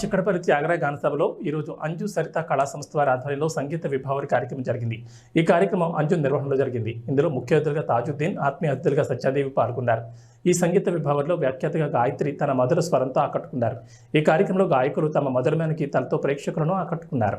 చిక్కడపల్లి త్యాగరాయ గానసభలో ఈరోజు అంజు సరిత కళా సంస్థ వారి ఆధ్వర్యంలో సంగీత విభావరి కార్యక్రమం జరిగింది. ఈ కార్యక్రమం అంజు నిర్వహణలో జరిగింది. ఇందులో ముఖ్య అతిథులుగా తాజుద్దీన్ ఆత్మీయ అతిథులుగా సత్యాదేవి పాల్గొన్నారు. ఈ సంగీత విభావరిలో వ్యాఖ్యాతగా గాయత్రి తన మధుర స్వరంతో ఆకట్టుకున్నారు. ఈ కార్యక్రమంలో గాయకులు తమ మధురమైన గీతాలతో ప్రేక్షకులను ఆకట్టుకున్నారు.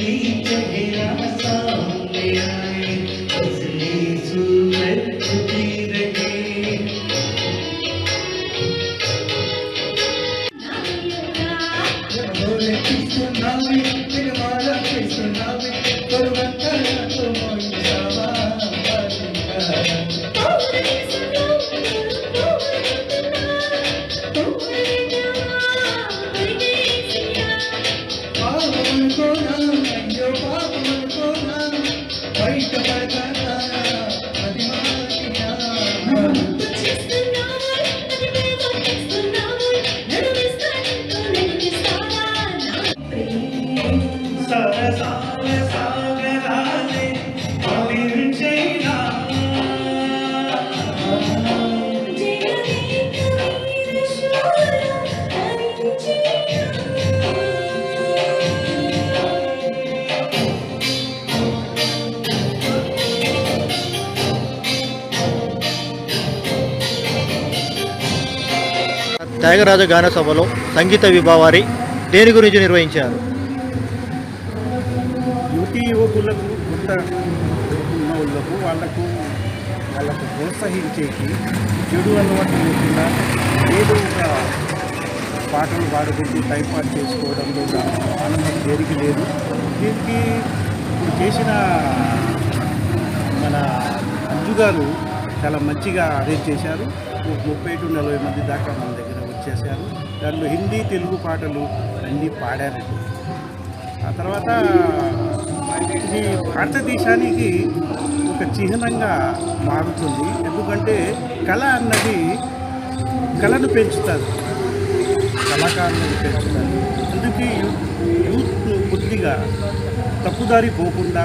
You. త్యాగరాజ గాన సభలో సంగీత విభావారి దేని గురించి నిర్వహించారు? యువతీ యువకులకు కొత్త ఉన్న వాళ్ళకు వాళ్ళకు వాళ్ళకు చెడు అలవాటు లేకుండా ఏదో ఒక పాటలు పాడుకుంటూ టైంపాస్ చేసుకోవడంలో ఆనందం దేనికి లేదు. దీనికి ఇప్పుడు చేసిన మన అంజు గారు చాలా మంచిగా అరేంజ్ చేశారు. ముప్పై టు నలభై మంది దాకా మన దగ్గర వచ్చేసారు. దాంట్లో హిందీ తెలుగు పాటలు అన్నీ పాడారండి ఆ తర్వాత ఇది భారతదేశానికి ఒక చిహ్నంగా మారుతుంది. ఎందుకంటే కళ అన్నది కళను పెంచుతుంది కళాకారులను పెంచుతుంది అందుకే యూత్ కొద్దిగా తప్పుదారి పోకుండా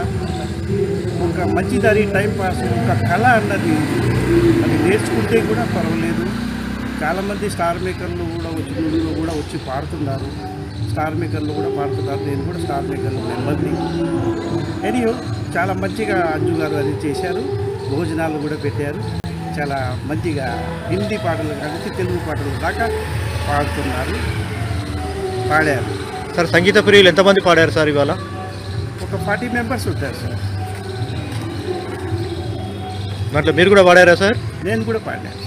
ఒక మంచి దారి టైం పాస్ ఒక కళ అన్నది అది నేర్చుకుంటే కూడా పర్వాలేదు. చాలామంది స్టార్ మేకర్లు కూడా వచ్చి కూడా వచ్చి పాడుతున్నారు. స్టార్ మేకర్లు కూడా పాడుతున్నారు. నేను కూడా స్టార్ మేకర్లు మెంబర్ని. ఎనియో చాలా మంచిగా అంజు గారు అది చేశారు. భోజనాలు కూడా పెట్టారు. చాలా మంచిగా హిందీ పాటలు కలిసి తెలుగు పాటలు దాకా పాడుతున్నారు. పాడారు. సార్ సంగీత ప్రియులు ఎంతమంది పాడారు సార్ ఇవాళ? ఒక ఫార్టీ మెంబర్స్ ఉంటారు సార్. దాంట్లో మీరు కూడా పాడారా సార్? నేను కూడా పాడాను.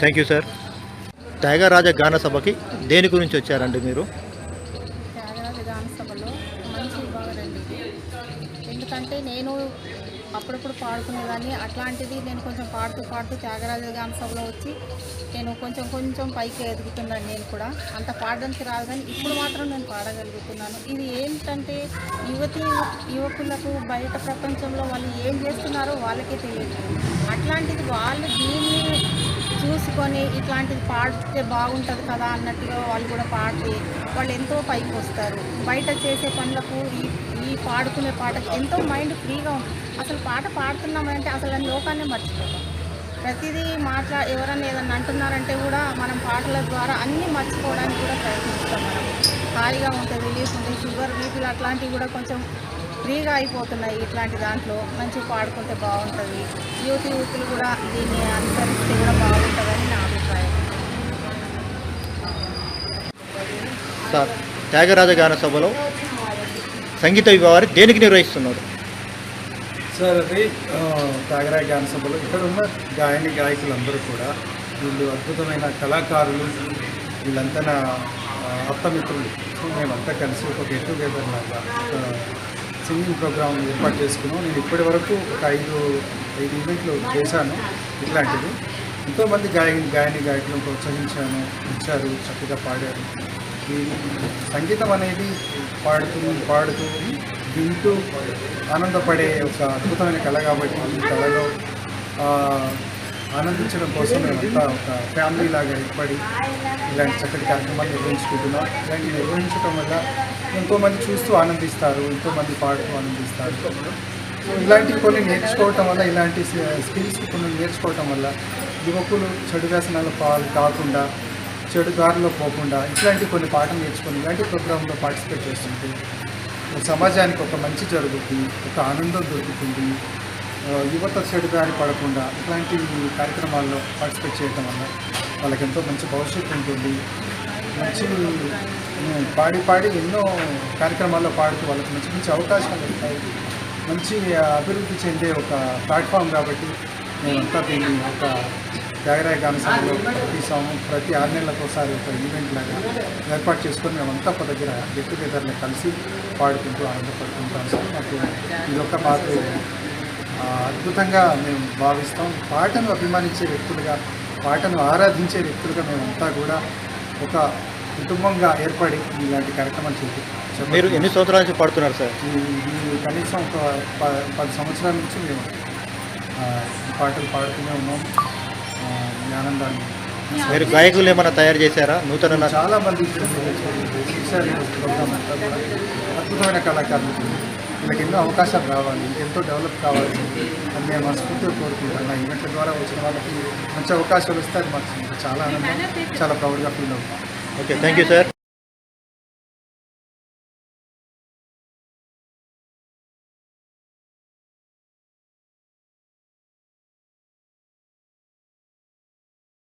థ్యాంక్ యూ సార్ త్యాగరాజ గాన సభకి దేని గురించి వచ్చారండి మీరు? త్యాగరాజ గాన సభలో మంచి బాగరండి ఎందుకంటే నేను అప్పుడప్పుడు పాడుకునేదాన్ని. అట్లాంటిది నేను కొంచెం పాడుతూ పాడుతూ త్యాగరాజ గాన సభలో వచ్చి నేను కొంచెం కొంచెం పైకి ఎదుగుతున్నాను నేను కూడా. అంత పాడడానికి రాదు కానీ ఇప్పుడు మాత్రం నేను పాడగలుగుతున్నాను. ఇది ఏంటంటే యువతి యువకులకు బయట ప్రపంచంలో వాళ్ళు ఏం చేస్తున్నారో వాళ్ళకే తెలియదు. అట్లాంటిది వాళ్ళు దీన్ని చూసుకొని ఇట్లాంటిది పాడితే బాగుంటుంది కదా అన్నట్టుగా వాళ్ళు కూడా పాడి వాళ్ళు ఎంతో పైకి వస్తారు. బయట చేసే పనులకు ఈ ఈ పాడుకునే పాటకి ఎంతో మైండ్ ఫ్రీగా ఉంటుంది. అసలు పాట పాడుతున్నామంటే అసలు లోకాన్ని మర్చిపోతాం. ప్రతిదీ మాట్లా ఎవరన్నా ఏదన్నా అంటున్నారంటే కూడా మనం పాటల ద్వారా అన్నీ మర్చిపోవడానికి కూడా ప్రయత్నిస్తాం మనం. హాయిగా ఉంటుంది రిలీఫ్ ఉంటుంది షుగర్ బీపీలు అట్లాంటివి కూడా కొంచెం ఫ్రీగా అయిపోతున్నాయి ఇట్లాంటి దాంట్లో. మంచిగా పాడుకుంటే బాగుంటుంది. యూత్ యూత్లు కూడా దీన్ని అనుసరిస్తే కూడా బాగుంటుందని నా అభిప్రాయం. సార్ త్యాగరాజ గాన సభలో సంగీత విభావాన్ని దేనికి నిర్వహిస్తున్నారు? సార్ అది ఆ, త్యాగరాయ గాన సభలో ఇక్కడ ఉన్న గాయని గాయకులందరూ కూడా వీళ్ళు అద్భుతమైన కళాకారులు. వీళ్ళంతా నా సో మేమంతా కలిసి ఒక గెట్ టుగెదర్ లాగా సింగింగ్ ప్రోగ్రామ్ ఏర్పాటు చేసుకున్నాం. నేను ఇప్పటి వరకు ఒక ఐదు ఐదు ఈవెంట్లు చేశాను ఇట్లాంటివి. ఎంతోమంది గాయని గాయని గాయకులను ప్రోత్సహించాను ఇచ్చారు చక్కగా పాడారు. ఈ సంగీతం అనేది పాడుతూ పాడుతూ వింటూ ఆనందపడే ఒక అద్భుతమైన కళ కాబట్టి ఈ కళలో ఆనందించడం కోసం మేమంతా ఒక ఫ్యామిలీ లాగా ఏర్పడి ఇలాంటి చక్కటి కార్యక్రమాలు నిర్వహించుకుంటున్నాం. ఇలాంటి నిర్వహించడం వల్ల ఎంతోమంది చూస్తూ ఆనందిస్తారు ఎంతోమంది పాడుతూ ఆనందిస్తారు. సో ఇలాంటివి కొన్ని నేర్చుకోవటం వల్ల ఇలాంటి స్కిల్స్ కొన్ని నేర్చుకోవటం వల్ల యువకులు చెడు వ్యసనాలు పాలు కాకుండా చెడు దారిలో పోకుండా ఇట్లాంటి కొన్ని పాఠం నేర్చుకొని ఇలాంటి ప్రోగ్రాంలో పార్టిసిపేట్ చేస్తుంటే సమాజానికి ఒక మంచి జరుగుతుంది ఒక ఆనందం దొరుకుతుంది. యువత చెడు దారి పడకుండా ఇట్లాంటి కార్యక్రమాల్లో పార్టిసిపేట్ చేయటం వల్ల వాళ్ళకి ఎంతో మంచి భవిష్యత్తు ఉంటుంది. మంచి పాడి పాడి ఎన్నో కార్యక్రమాల్లో పాడుతూ వాళ్ళకి మంచి మంచి అవకాశాలు ఉంటాయి మంచి అభివృద్ధి చెందే ఒక ప్లాట్ఫామ్ కాబట్టి మేమంతా దీన్ని ఒక త్యాగరాయ గాన సభలో ప్రతి సంవత్సరం ప్రతి ఆరు నెలలకు ఒకసారి ఒక ఈవెంట్ లాగా ఏర్పాటు చేసుకొని మేమంతా ఒక దగ్గర గెట్ టుగెదర్ని కలిసి పాడుకుంటూ ఆనందపడుతుంటాం సార్. మాకు ఇదొక మాకు అద్భుతంగా మేము భావిస్తాం. పాటను అభిమానించే వ్యక్తులుగా పాటను ఆరాధించే వ్యక్తులుగా మేమంతా కూడా ఒక కుటుంబంగా ఏర్పడి ఇలాంటి కార్యక్రమాలు చేసి మీరు ఎన్ని సంవత్సరాల నుంచి పాడుతున్నారు సార్? కనీసం ఒక పది సంవత్సరాల నుంచి మేము పాటలు పాడుతూనే ఉన్నాం. ఆనందాన్ని మీరు గాయకులు ఏమైనా తయారు చేశారా? నూతన చాలా మంది అద్భుతమైన కళాకారులు. వాళ్ళకి ఎన్నో అవకాశాలు రావాలి ఎంతో డెవలప్ కావాలి అని నేను మనస్ఫూర్తిగా కోరుకుంటున్నాను. ఈవెంట్ల ద్వారా వచ్చిన వాళ్ళకి మంచి అవకాశాలు వస్తే అది మాకు చాలా ఆనందం చాలా ప్రౌడ్గా ఫీల్ అవుతాం. Okay thank you sir.